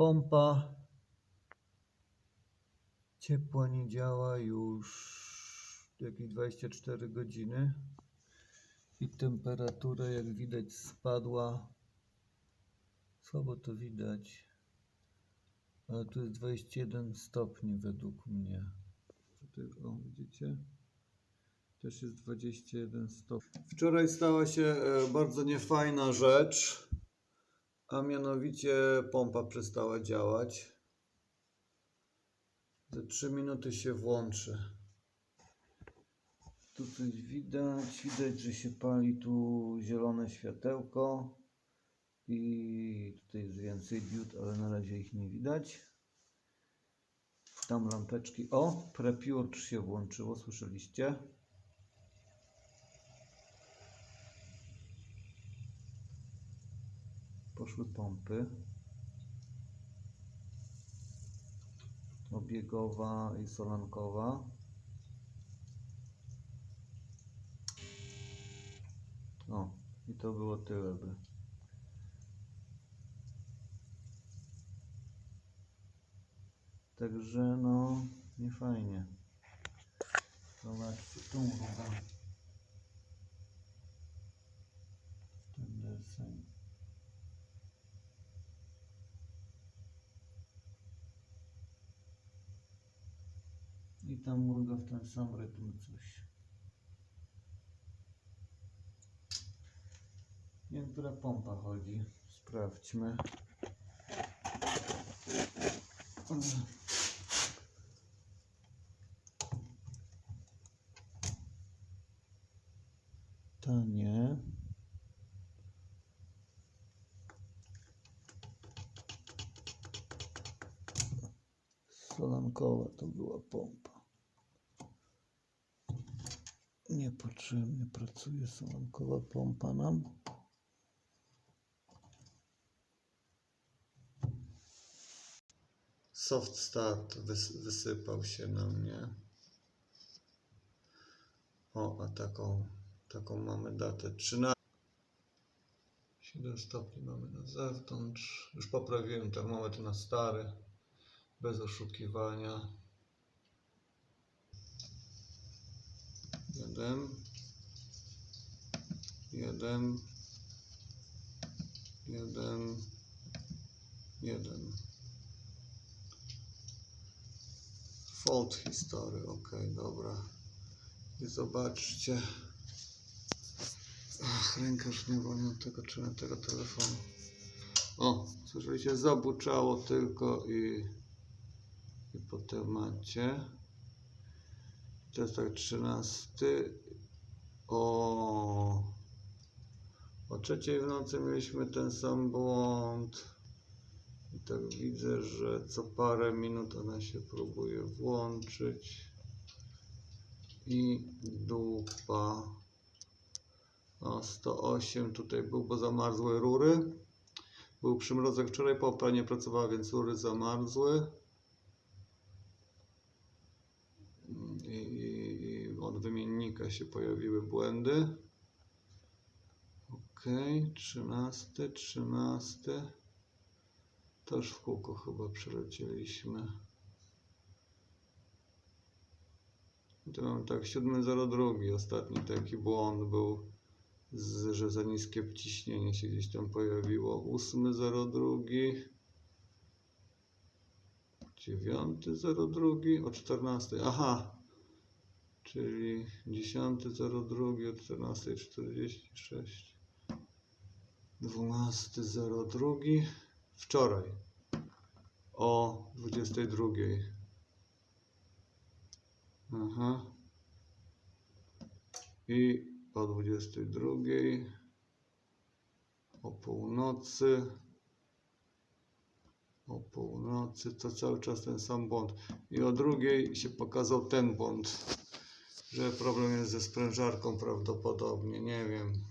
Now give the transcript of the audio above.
Pompa ciepła nie działa już jakieś 24 godziny i temperatura jak widać spadła. Słabo to widać, ale tu jest 21 stopni według mnie. Tutaj, o, widzicie? Też jest 21 stopni. Wczoraj stała się e, bardzo niefajna rzecz, a mianowicie pompa przestała działać. Za 3 minuty się włączy. Tu coś widać, widać, że się pali tu zielone światełko i tutaj jest więcej diod, ale na razie ich nie widać. Tam lampeczki. O, Prepure się włączyło, słyszeliście? Poszły pompy. Obiegowa i solankowa. O, i to było tyle by. Także no, nie fajnie. Zobaczcie, tu mrugam. Ten deseń. I tam mruga w ten sam rytm coś. Nie wiem, która pompa chodzi. Sprawdźmy. Ta nie. Solankowa to była pompa. Niepotrzebnie pracuje solankowa pompa nam. Soft start wys wysypał się na mnie. O, a taką, taką mamy datę 13. 7 stopni mamy na zewnątrz. Już poprawiłem termometr na stary, bez oszukiwania. Jeden. Jeden. Jeden. Jeden. Fault history, ok, dobra. I zobaczcie. Ach, ręka już nie wolno od tego trzymać tego telefonu. O, słyszeliście, zabuczało tylko i, i po temacie. To jest tak 13. O, o trzeciej w nocy mieliśmy ten sam błąd. I tak widzę, że co parę minut ona się próbuje włączyć. I dupa. O, 108 tutaj był, bo zamarzły rury. Był przymrozek wczoraj, pompa nie pracowała, więc rury zamarzły. I, i, i od wymiennika się pojawiły błędy. Ok, 13, 13. Też w kółko chyba przelecieliśmy. To mamy tak 7.02, ostatni taki błąd był, z, że za niskie ciśnienie się gdzieś tam pojawiło. 8.02, 9.02 o 14. Aha, czyli 10.02 o 14.46. 12.02 wczoraj o 22. Aha. I o 22. O północy. O północy to cały czas ten sam błąd. I o drugiej się pokazał ten błąd, że problem jest ze sprężarką prawdopodobnie. Nie wiem.